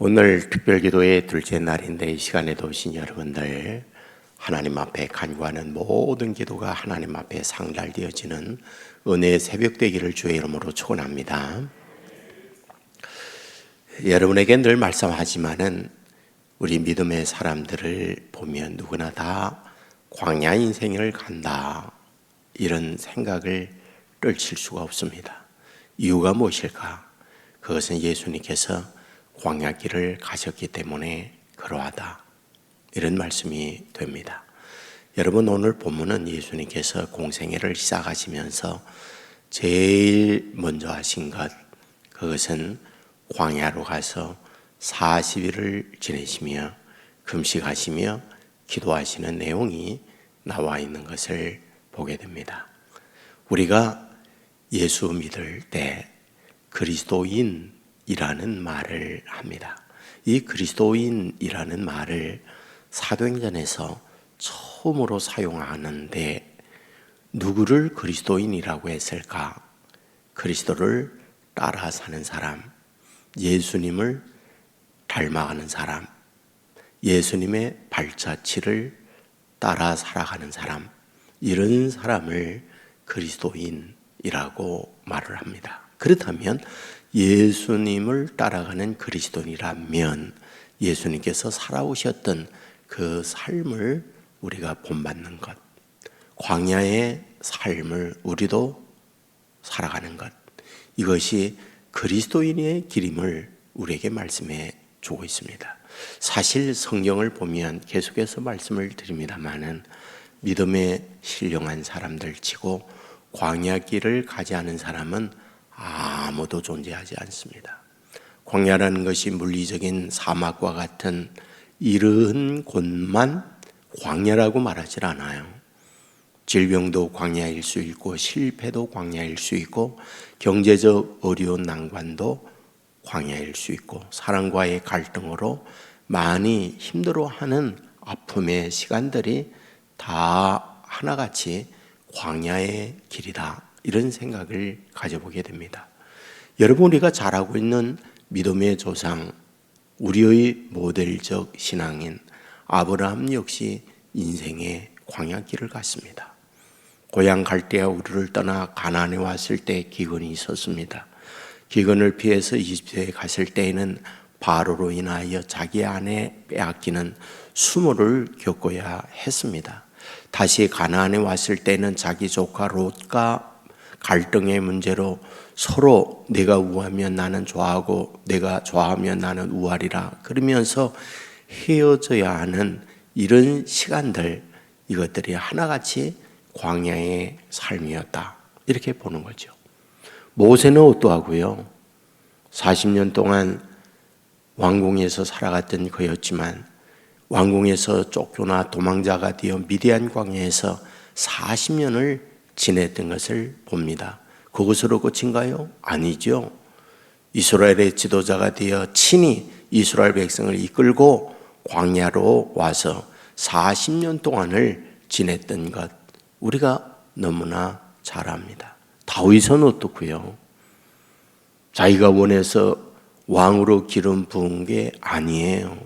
오늘 특별기도의 둘째 날인데 이 시간에도 오신 여러분들 하나님 앞에 간구하는 모든 기도가 하나님 앞에 상달되어지는 은혜의 새벽 되기를 주의 이름으로 축원합니다. 여러분에게 늘 말씀하지만은 우리 믿음의 사람들을 보면 누구나 다 광야 인생을 간다 이런 생각을 떨칠 수가 없습니다. 이유가 무엇일까? 그것은 예수님께서 광야 길을 가셨기 때문에 그러하다. 이런 말씀이 됩니다. 여러분 오늘 본문은 예수님께서 공생애를 시작하시면서 제일 먼저 하신 것 그것은 광야로 가서 40일을 지내시며 금식하시며 기도하시는 내용이 나와 있는 것을 보게 됩니다. 우리가 예수 믿을 때 그리스도인 이라는 말을 합니다. 이 그리스도인이라는 말을 사도행전에서 처음으로 사용하는데 누구를 그리스도인이라고 했을까? 그리스도를 따라 사는 사람, 예수님을 닮아가는 사람, 예수님의 발자취를 따라 살아가는 사람, 이런 사람을 그리스도인이라고 말을 합니다. 그렇다면 예수님을 따라가는 그리스도인이라면 예수님께서 살아오셨던 그 삶을 우리가 본받는 것, 광야의 삶을 우리도 살아가는 것, 이것이 그리스도인의 길임을 우리에게 말씀해 주고 있습니다. 사실 성경을 보면 계속해서 말씀을 드립니다만은 믿음에 신령한 사람들 치고 광야 길을 가지 않은 사람은 아무도 존재하지 않습니다. 광야라는 것이 물리적인 사막과 같은 이른 곳만 광야라고 말하지 않아요. 질병도 광야일 수 있고 실패도 광야일 수 있고 경제적 어려운 난관도 광야일 수 있고 사랑과의 갈등으로 많이 힘들어하는 아픔의 시간들이 다 하나같이 광야의 길이다 이런 생각을 가져보게 됩니다. 여러분 우리가 잘 알고 있는 믿음의 조상 우리의 모델적 신앙인 아브라함 역시 인생의 광야길을 갔습니다. 고향 갈대아 우르를 떠나 가나안에 왔을 때 기근이 있었습니다. 기근을 피해서 이집트에 갔을 때에는 바로로 인하여 자기 아내 빼앗기는 수모를 겪어야 했습니다. 다시 가나안에 왔을 때는 자기 조카 롯과 갈등의 문제로 서로 내가 우하면 나는 좋아하고 내가 좋아하면 나는 우하리라 그러면서 헤어져야 하는 이런 시간들 이것들이 하나같이 광야의 삶이었다 이렇게 보는 거죠. 모세는 어떠하고요? 40년 동안 왕궁에서 살아갔던 그였지만 왕궁에서 쫓겨나 도망자가 되어 미디안 광야에서 40년을 지냈던 것을 봅니다. 그것으로 끝인가요? 아니죠. 이스라엘의 지도자가 되어 친히 이스라엘 백성을 이끌고 광야로 와서 40년 동안을 지냈던 것 우리가 너무나 잘 압니다. 다윗은 어떻고요? 자기가 원해서 왕으로 기름 부은 게 아니에요.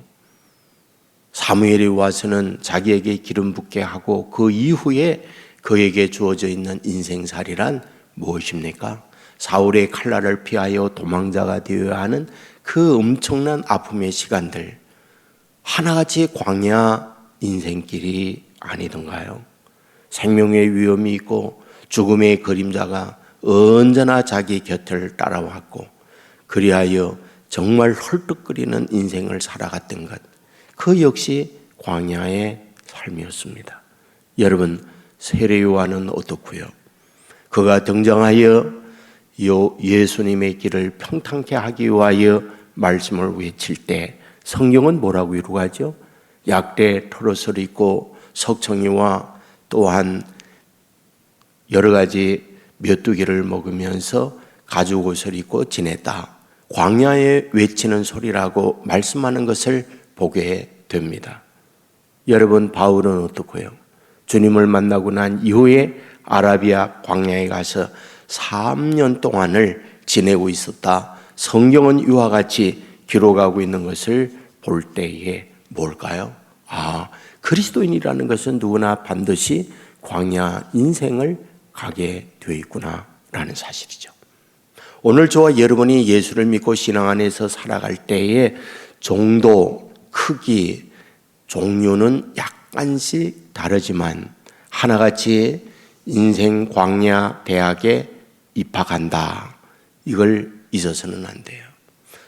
사무엘이 와서는 자기에게 기름 붓게 하고 그 이후에 그에게 주어져 있는 인생살이란 무엇입니까? 사울의 칼날을 피하여 도망자가 되어야 하는 그 엄청난 아픔의 시간들 하나같이 광야 인생길이 아니던가요? 생명의 위험이 있고 죽음의 그림자가 언제나 자기 곁을 따라왔고 그리하여 정말 헐떡거리는 인생을 살아갔던 것. 그 역시 광야의 삶이었습니다. 여러분 세례요한은 어떻고요? 그가 등장하여 예수님의 길을 평탄케 하기 위하여 말씀을 외칠 때 성경은 뭐라고 이루가죠? 약대 털옷을 입고 석청이와 또한 여러 가지 메뚜기를 먹으면서 가죽 옷을 입고 지냈다. 광야에 외치는 소리라고 말씀하는 것을 보게 됩니다. 여러분 바울은 어떻고요? 주님을 만나고 난 이후에 아라비아 광야에 가서 3년 동안을 지내고 있었다. 성경은 이와 같이 기록하고 있는 것을 볼 때에 뭘까요? 아, 그리스도인이라는 것은 누구나 반드시 광야 인생을 가게 되어 있구나라는 사실이죠. 오늘 저와 여러분이 예수를 믿고 신앙 안에서 살아갈 때에 정도, 크기, 종류는 약 간씩 다르지만 하나같이 인생 광야 대학에 입학한다. 이걸 잊어서는 안 돼요.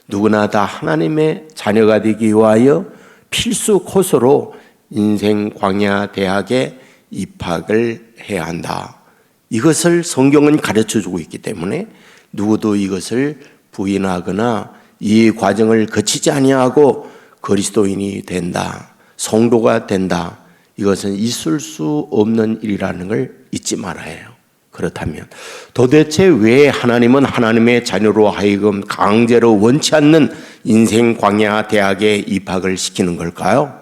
누구나 다 하나님의 자녀가 되기 위하여 필수 코스로 인생 광야 대학에 입학을 해야 한다. 이것을 성경은 가르쳐 주고 있기 때문에 누구도 이것을 부인하거나 이 과정을 거치지 아니하고 그리스도인이 된다. 성도가 된다. 이것은 있을 수 없는 일이라는 걸 잊지 말아야 해요. 그렇다면 도대체 왜 하나님은 하나님의 자녀로 하여금 강제로 원치 않는 인생 광야 대학에 입학을 시키는 걸까요?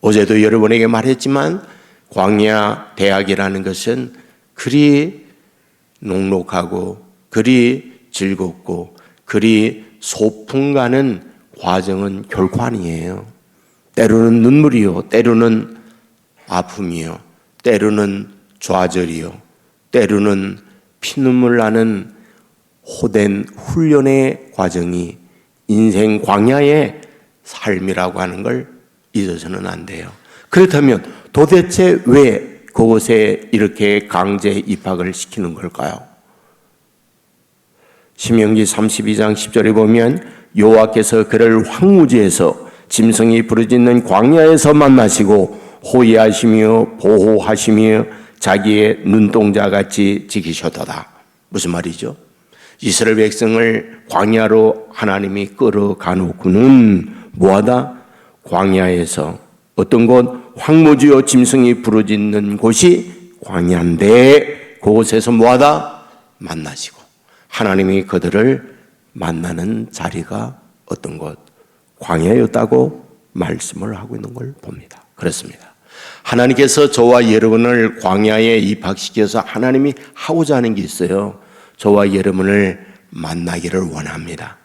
어제도 여러분에게 말했지만 광야 대학이라는 것은 그리 녹록하고 그리 즐겁고 그리 소풍 가는 과정은 결코 아니에요. 때로는 눈물이요, 때로는 아픔이요, 때로는 좌절이요, 때로는 피눈물 나는 호된 훈련의 과정이 인생 광야의 삶이라고 하는 걸 잊어서는 안 돼요. 그렇다면 도대체 왜 그곳에 이렇게 강제 입학을 시키는 걸까요? 신명기 32장 10절에 보면 여호와께서 그를 황무지에서 짐승이 부르짖는 광야에서 만나시고 호위하시며 보호하시며 자기의 눈동자 같이 지키셨도다. 무슨 말이죠? 이스라엘 백성을 광야로 하나님이 끌어가놓고는 뭐하다? 광야에서 어떤 곳 황무지요 짐승이 부르짖는 곳이 광야인데 그곳에서 뭐하다? 만나시고 하나님이 그들을 만나는 자리가 어떤 곳 광야였다고 말씀을 하고 있는 걸 봅니다. 그렇습니다. 하나님께서 저와 여러분을 광야에 입학시켜서 하나님이 하고자 하는 게 있어요. 저와 여러분을 만나기를 원합니다.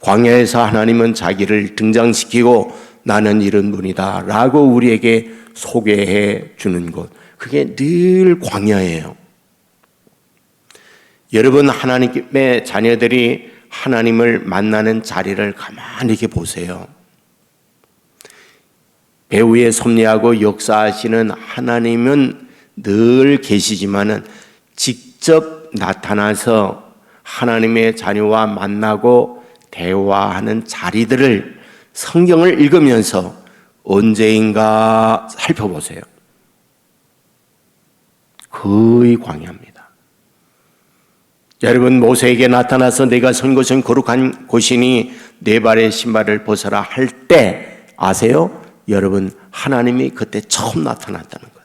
광야에서 하나님은 자기를 등장시키고 나는 이런 분이다 라고 우리에게 소개해 주는 곳. 그게 늘 광야예요. 여러분 하나님의 자녀들이 하나님을 만나는 자리를 가만히 보세요. 배후에 섭리하고 역사하시는 하나님은 늘 계시지만은 직접 나타나서 하나님의 자녀와 만나고 대화하는 자리들을 성경을 읽으면서 언제인가 살펴보세요. 거의 광야입니다. 여러분 모세에게 나타나서 내가 선 곳은 거룩한 곳이니 네 발의 신발을 벗어라 할 때 아세요? 여러분 하나님이 그때 처음 나타났다는 것.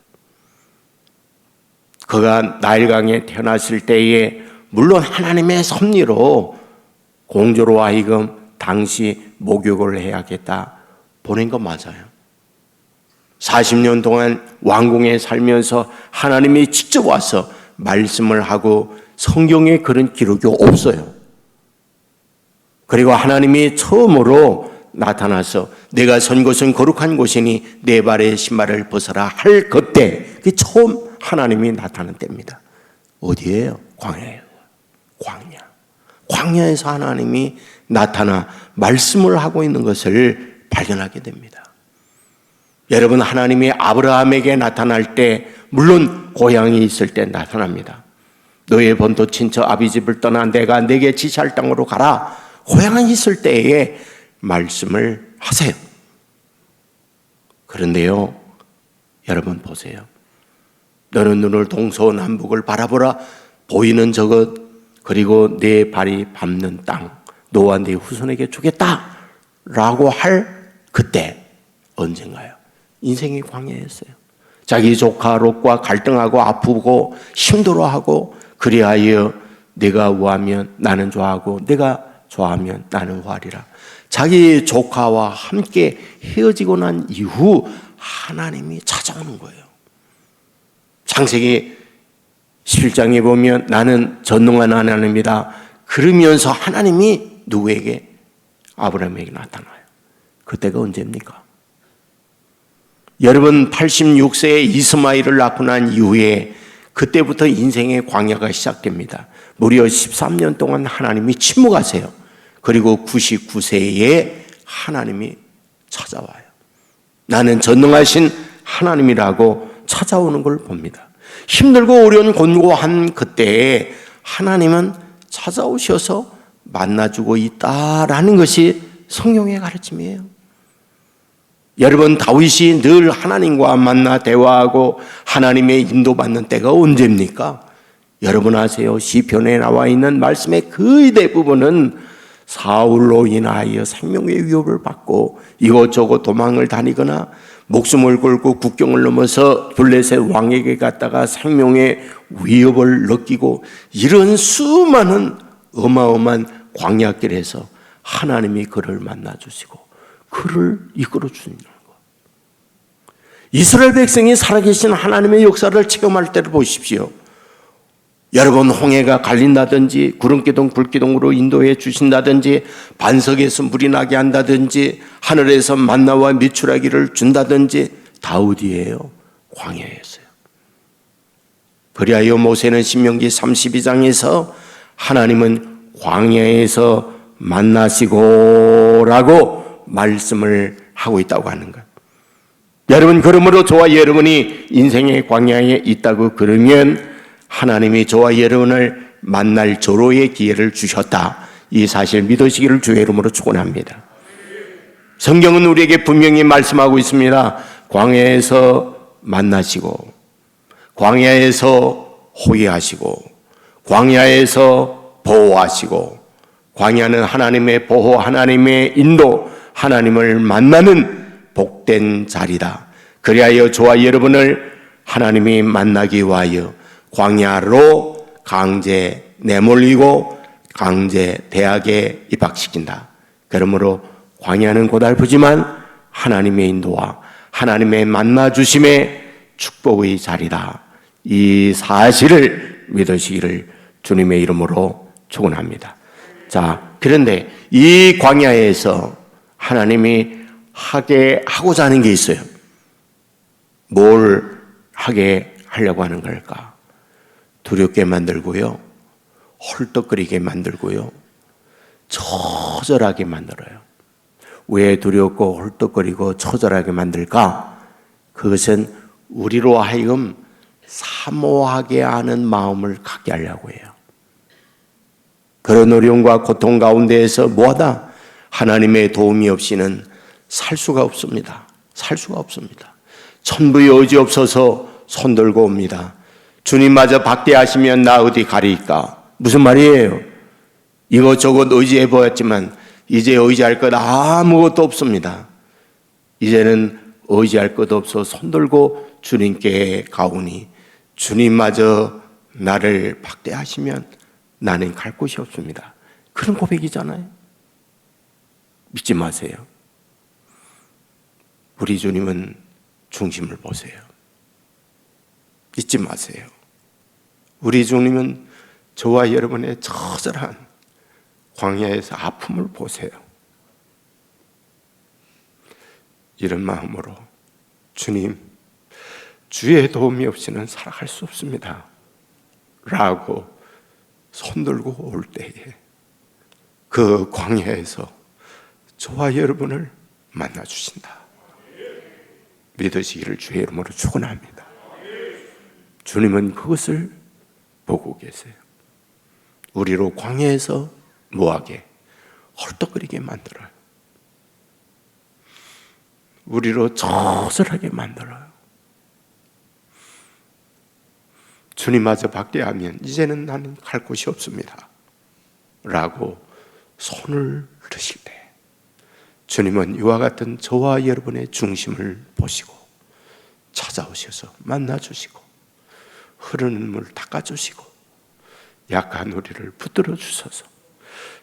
그가 나일강에 태어났을 때에 물론 하나님의 섭리로 공조로 하여금 당시 목욕을 해야겠다 보낸 거 맞아요. 40년 동안 왕궁에 살면서 하나님이 직접 와서 말씀을 하고 성경에 그런 기록이 없어요. 그리고 하나님이 처음으로 나타나서 내가 선 곳은 거룩한 곳이니 내 발의 신발을 벗어라 할 그때 그게 처음 하나님이 나타난 때입니다. 어디예요? 광야예요. 광야. 광야에서 하나님이 나타나 말씀을 하고 있는 것을 발견하게 됩니다. 여러분 하나님이 아브라함에게 나타날 때 물론 고향이 있을 때 나타납니다. 너의 본토 친척 아비 집을 떠나 내가 내게 지시할 땅으로 가라. 고향이 있을 때에 말씀을 하세요. 그런데요, 여러분 보세요. 너는 눈을 동서남북을 바라보라. 보이는 저것 그리고 내 발이 밟는 땅 너와 네 후손에게 주겠다. 라고 할 그때 언젠가요? 인생이 광야였어요. 자기 조카 롯과 갈등하고 아프고 힘들어하고 그리하여 내가 우하면 나는 좋아하고 내가 좋아하면 나는 화리라. 자기 조카와 함께 헤어지고 난 이후 하나님이 찾아오는 거예요. 창세기 11장에 보면 나는 전능한 하나님이다. 그러면서 하나님이 누구에게 아브라함에게 나타나요. 그때가 언제입니까? 여러분 86세에 이스마일을 낳고 난 이후에 그때부터 인생의 광야가 시작됩니다. 무려 13년 동안 하나님이 침묵하세요. 그리고 99세에 하나님이 찾아와요. 나는 전능하신 하나님이라고 찾아오는 걸 봅니다. 힘들고 어려운 곤고한 그때에 하나님은 찾아오셔서 만나주고 있다라는 것이 성경의 가르침이에요. 여러분 다윗이 늘 하나님과 만나 대화하고 하나님의 인도받는 때가 언제입니까? 여러분 아세요? 시편에 나와 있는 말씀의 거의 대부분은 사울로 인하여 생명의 위협을 받고 이것저것 도망을 다니거나 목숨을 걸고 국경을 넘어서 블레셋 왕에게 갔다가 생명의 위협을 느끼고 이런 수많은 어마어마한 광야길에서 하나님이 그를 만나 주시고 그를 이끌어 거. 이스라엘 백성이 살아계신 하나님의 역사를 체험할 때를 보십시오. 여러분 홍해가 갈린다든지 구름기둥 불기둥으로 인도해 주신다든지 반석에서 물이 나게 한다든지 하늘에서 만나와 미추라기를 준다든지 다 어디예요? 광야에서요. 그리하여 모세는 신명기 32장에서 하나님은 광야에서 만나시고라고 말씀을 하고 있다고 하는 것. 여러분 그러므로 저와 여러분이 인생의 광야에 있다고 그러면 하나님이 저와 여러분을 만날 조로의 기회를 주셨다. 이 사실 믿으시기를 주의 이름으로 축원합니다. 성경은 우리에게 분명히 말씀하고 있습니다. 광야에서 만나시고 광야에서 호위하시고 광야에서 보호하시고 광야는 하나님의 보호, 하나님의 인도, 하나님을 만나는 복된 자리다. 그리하여 저와 여러분을 하나님이 만나기 위하여 광야로 강제 내몰리고 강제 대학에 입학시킨다. 그러므로 광야는 고달프지만 하나님의 인도와 하나님의 만나 주심의 축복의 자리다. 이 사실을 믿으시기를 주님의 이름으로 축원합니다. 자, 그런데 이 광야에서 하나님이 하게 하고자 하는 게 있어요. 뭘 하게 하려고 하는 걸까? 두렵게 만들고요. 헐떡거리게 만들고요. 처절하게 만들어요. 왜 두렵고 헐떡거리고 처절하게 만들까? 그것은 우리로 하여금 사모하게 하는 마음을 갖게 하려고 해요. 그런 어려움과 고통 가운데에서 뭐하다? 하나님의 도움이 없이는 살 수가 없습니다. 살 수가 없습니다. 천부의 의지 없어서 손들고 옵니다. 주님마저 박대하시면 나 어디 가리까? 무슨 말이에요? 이것저것 의지해 보았지만 이제 의지할 것 아무것도 없습니다. 이제는 의지할 것 없어 손들고 주님께 가오니 주님마저 나를 박대하시면 나는 갈 곳이 없습니다. 그런 고백이잖아요. 믿지 마세요. 우리 주님은 중심을 보세요. 잊지 마세요. 우리 주님은 저와 여러분의 처절한 광야에서 아픔을 보세요. 이런 마음으로 주님, 주의 도움이 없이는 살아갈 수 없습니다. 라고 손들고 올 때에 그 광야에서 저와 여러분을 만나 주신다. 믿으시기를 주의 이름으로 축원합니다. 주님은 그것을 보고 계세요. 우리로 광야에서 뭐하게 헐떡거리게 만들어요. 우리로 처절하게 만들어요. 주님마저 박대하면 이제는 나는 갈 곳이 없습니다. 라고 손을 드실 때 주님은 이와 같은 저와 여러분의 중심을 보시고 찾아오셔서 만나주시고 흐르는 물 닦아주시고 약한 우리를 붙들어 주셔서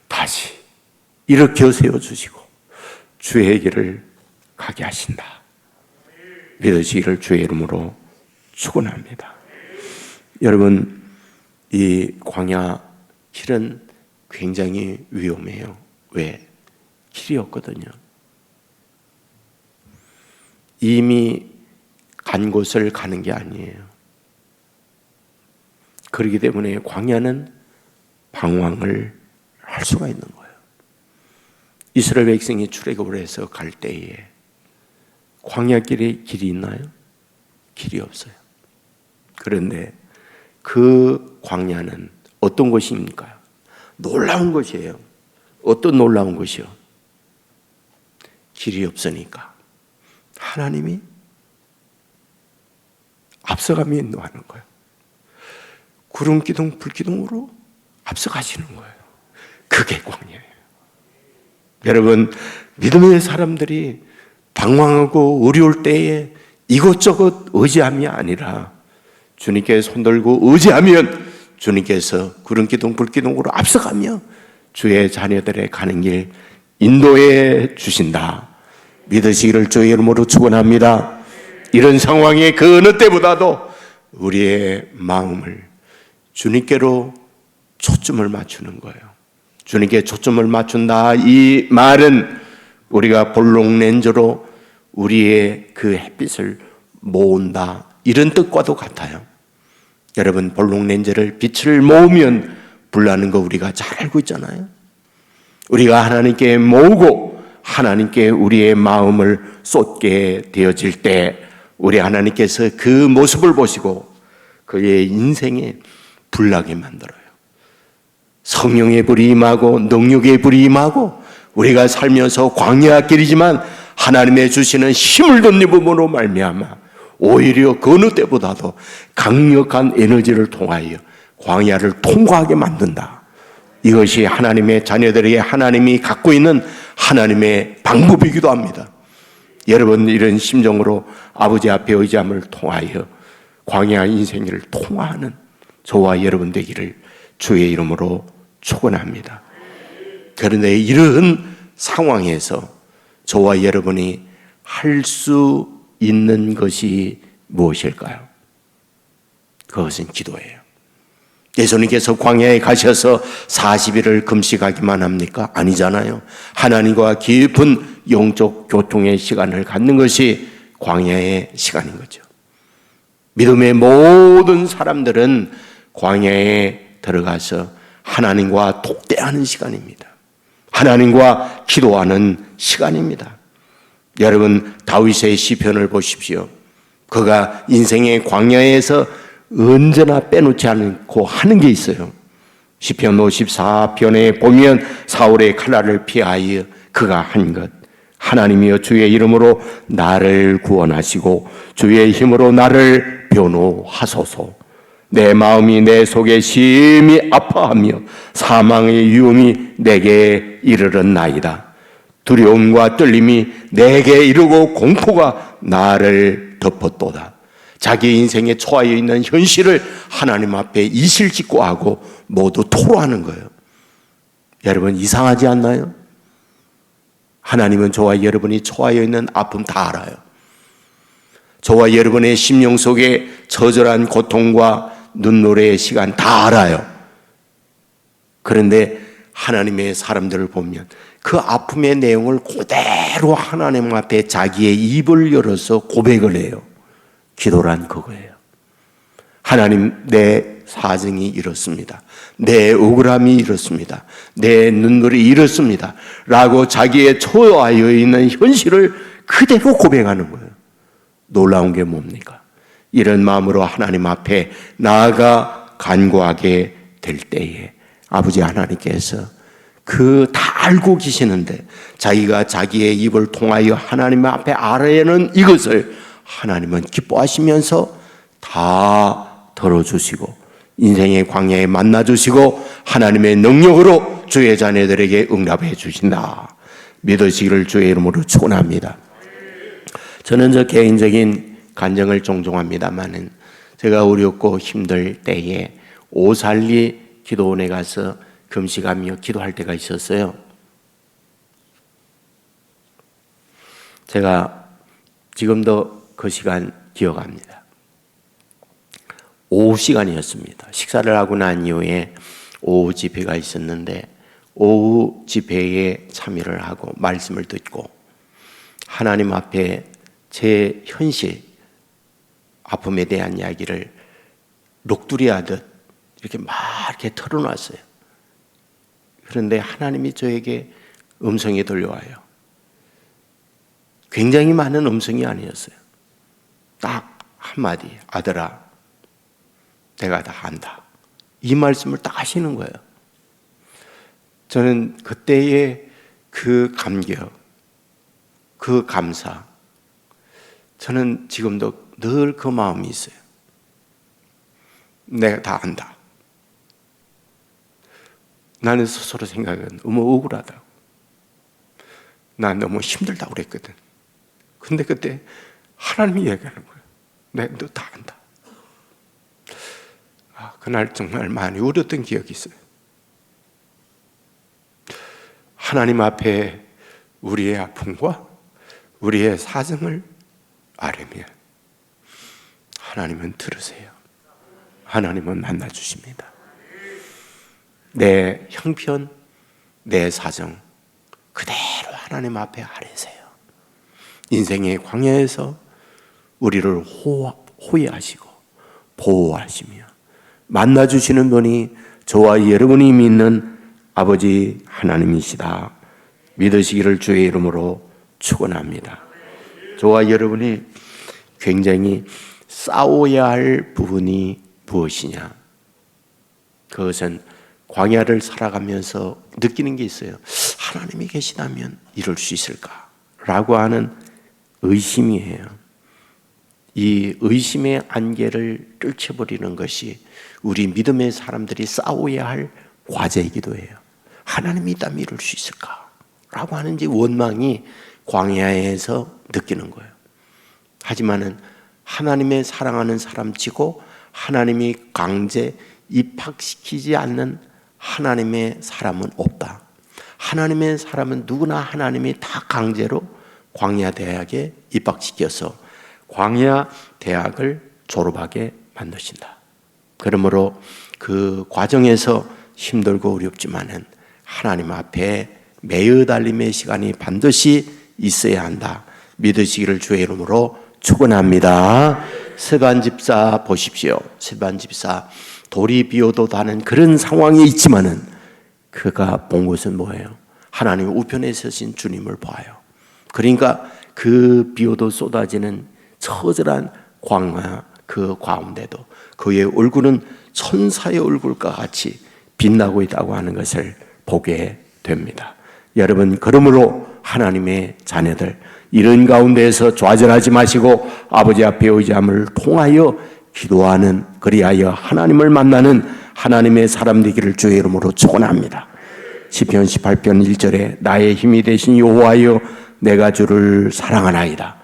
다시 일으켜 세워주시고 주의 길을 가게 하신다. 믿으시기를 주의 이름으로 축원합니다. 여러분 이 광야 길은 굉장히 위험해요. 왜? 길이 없거든요. 이미 간 곳을 가는 게 아니에요. 그렇기 때문에 광야는 방황을 할 수가 있는 거예요. 이스라엘 백성이 출애굽을 해서 갈 때에 광야길에 길이 있나요? 길이 없어요. 그런데 그 광야는 어떤 것입니까? 놀라운 것이에요. 어떤 놀라운 것이요? 길이 없으니까 하나님이 앞서가며 인도하는 거예요. 구름 기둥, 불 기둥으로 앞서가시는 거예요. 그게 광야예요. 여러분, 믿음의 사람들이 방황하고 어려울 때에 이것저것 의지함이 아니라 주님께 손들고 의지하면 주님께서 구름 기둥, 불 기둥으로 앞서가며 주의 자녀들의 가는 길 인도해 주신다. 믿으시기를 주의 이름으로 축원합니다. 이런 상황에 그 어느 때보다도 우리의 마음을 주님께로 초점을 맞추는 거예요. 주님께 초점을 맞춘다. 이 말은 우리가 볼록 렌즈로 우리의 그 햇빛을 모은다. 이런 뜻과도 같아요. 여러분, 볼록 렌즈를 빛을 모으면 불나는 거 우리가 잘 알고 있잖아요. 우리가 하나님께 모으고 하나님께 우리의 마음을 쏟게 되어질 때 우리 하나님께서 그 모습을 보시고 그의 인생에 불나게 만들어요. 성령의 불이 임하고 능력의 불이 임하고 우리가 살면서 광야 길이지만 하나님의 주시는 힘을 덧입음으로 말미암아 오히려 그 어느 때보다도 강력한 에너지를 통하여 광야를 통과하게 만든다. 이것이 하나님의 자녀들에게 하나님이 갖고 있는 하나님의 방법이기도 합니다. 여러분 이런 심정으로 아버지 앞에 의지함을 통하여 광야 인생을 통화하는 저와 여러분 되기를 주의 이름으로 축원합니다. 그런데 이런 상황에서 저와 여러분이 할 수 있는 것이 무엇일까요? 그것은 기도예요. 예수님께서 광야에 가셔서 40일을 금식하기만 합니까? 아니잖아요. 하나님과 깊은 영적 교통의 시간을 갖는 것이 광야의 시간인 거죠. 믿음의 모든 사람들은 광야에 들어가서 하나님과 독대하는 시간입니다. 하나님과 기도하는 시간입니다. 여러분 다윗의 시편을 보십시오. 그가 인생의 광야에서 언제나 빼놓지 않고 하는 게 있어요. 시편 54편에 보면 사울의 칼날을 피하여 그가 한 것. 하나님이여 주의 이름으로 나를 구원하시고 주의 힘으로 나를 변호하소서. 내 마음이 내 속에 심히 아파하며 사망의 위험이 내게 이르렀나이다. 두려움과 떨림이 내게 이르고 공포가 나를 덮었도다. 자기 인생에 처하여 있는 현실을 하나님 앞에 이실직고 하고 모두 토로하는 거예요. 여러분 이상하지 않나요? 하나님은 저와 여러분이 처하여 있는 아픔 다 알아요. 저와 여러분의 심령 속에 처절한 고통과 눈노래의 시간 다 알아요. 그런데 하나님의 사람들을 보면 그 아픔의 내용을 그대로 하나님 앞에 자기의 입을 열어서 고백을 해요. 기도란 그거예요. 하나님, 내 사정이 이렇습니다. 내 억울함이 이렇습니다. 내 눈물이 이렇습니다. 라고 자기의 처하여 있는 현실을 그대로 고백하는 거예요. 놀라운 게 뭡니까? 이런 마음으로 하나님 앞에 나아가 간구하게 될 때에 아버지 하나님께서 그 다 알고 계시는데 자기가 자기의 입을 통하여 하나님 앞에 아뢰는 이것을 하나님은 기뻐하시면서 다 들어주시고 인생의 광야에 만나주시고 하나님의 능력으로 주의 자녀들에게 응답해 주신다. 믿으시기를 주의 이름으로 축원합니다. 저는 저 개인적인 간증을 종종 합니다만은 제가 어렵고 힘들 때에 오살리 기도원에 가서 금식하며 기도할 때가 있었어요. 제가 지금도 그 시간 기억합니다. 오후 시간이었습니다. 식사를 하고 난 이후에 오후 집회가 있었는데 오후 집회에 참여를 하고 말씀을 듣고 하나님 앞에 제 현실 아픔에 대한 이야기를 녹두리 하듯 이렇게 막 이렇게 털어놨어요. 그런데 하나님이 저에게 음성이 들려와요. 굉장히 많은 음성이 아니었어요. 딱 한마디, 아들아, 내가 다 안다. 이 말씀을 딱 하시는 거예요. 저는 그때의 그 감격, 그 감사, 저는 지금도 늘 그 마음이 있어요. 내가 다 안다. 나는 스스로 생각은 너무 억울하다고. 난 너무 힘들다고 그랬거든. 근데 그때 하나님이 얘기하는 거예요. 내너다 안다. 아, 그날 정말 많이 울었던 기억이 있어요. 하나님 앞에 우리의 아픔과 우리의 사정을 아뢰면 하나님은 들으세요. 하나님은 만나 주십니다. 내 형편, 내 사정 그대로 하나님 앞에 아뢰세요. 인생의 광야에서 우리를 호, 호위하시고 보호하시며 만나 주시는 분이 저와 여러분이 믿는 아버지 하나님이시다. 믿으시기를 주의 이름으로 축원합니다. 저와 여러분이 굉장히 싸워야 할 부분이 무엇이냐? 그것은 광야를 살아가면서 느끼는 게 있어요. 하나님이 계시다면 이룰 수 있을까? 라고 하는 의심이에요. 이 의심의 안개를 뚫쳐버리는 것이 우리 믿음의 사람들이 싸워야 할 과제이기도 해요. 하나님이 있다면 이룰 수 있을까? 라고 하는 이 원망이 광야에서 느끼는 거예요. 하지만은 하나님의 사랑하는 사람치고 하나님이 강제 입학시키지 않는 하나님의 사람은 없다. 하나님의 사람은 누구나 하나님이 다 강제로 광야 대학에 입학시켜서 광야 대학을 졸업하게 만드신다. 그러므로 그 과정에서 힘들고 어렵지만은 하나님 앞에 매여 달림의 시간이 반드시 있어야 한다. 믿으시기를 주의 이름으로 축원합니다. 세반 집사 보십시오. 세반 집사 돌이 비어도 다는 그런 상황이 있지만은 그가 본 것은 뭐예요? 하나님 우편에 서신 주님을 봐요. 그러니까 그 비오도 쏟아지는 처절한 광야 그 가운데도 그의 얼굴은 천사의 얼굴과 같이 빛나고 있다고 하는 것을 보게 됩니다. 여러분 그러므로 하나님의 자녀들 이런 가운데에서 좌절하지 마시고 아버지 앞에 의지함을 통하여 기도하는 그리하여 하나님을 만나는 하나님의 사람 되기를 주의 이름으로 축원합니다. 시편 18편 1절에 나의 힘이 되신 여호와여 내가 주를 사랑하나이다.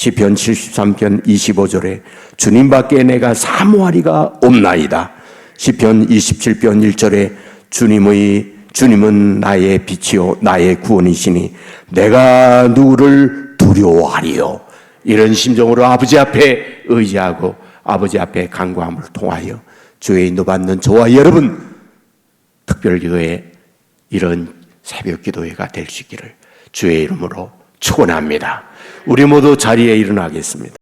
시편 73편 25절에 주님밖에 내가 사모하리가 없나이다. 시편 27편 1절에 주님의 주님은 나의 빛이요 나의 구원이시니 내가 누구를 두려워하리요. 이런 심정으로 아버지 앞에 의지하고 아버지 앞에 간구함을 통하여 주의 인도받는 저와 여러분 특별교회 이런 새벽 기도회가 될 수 있기를 주의 이름으로 축원합니다. 우리 모두 자리에 일어나겠습니다.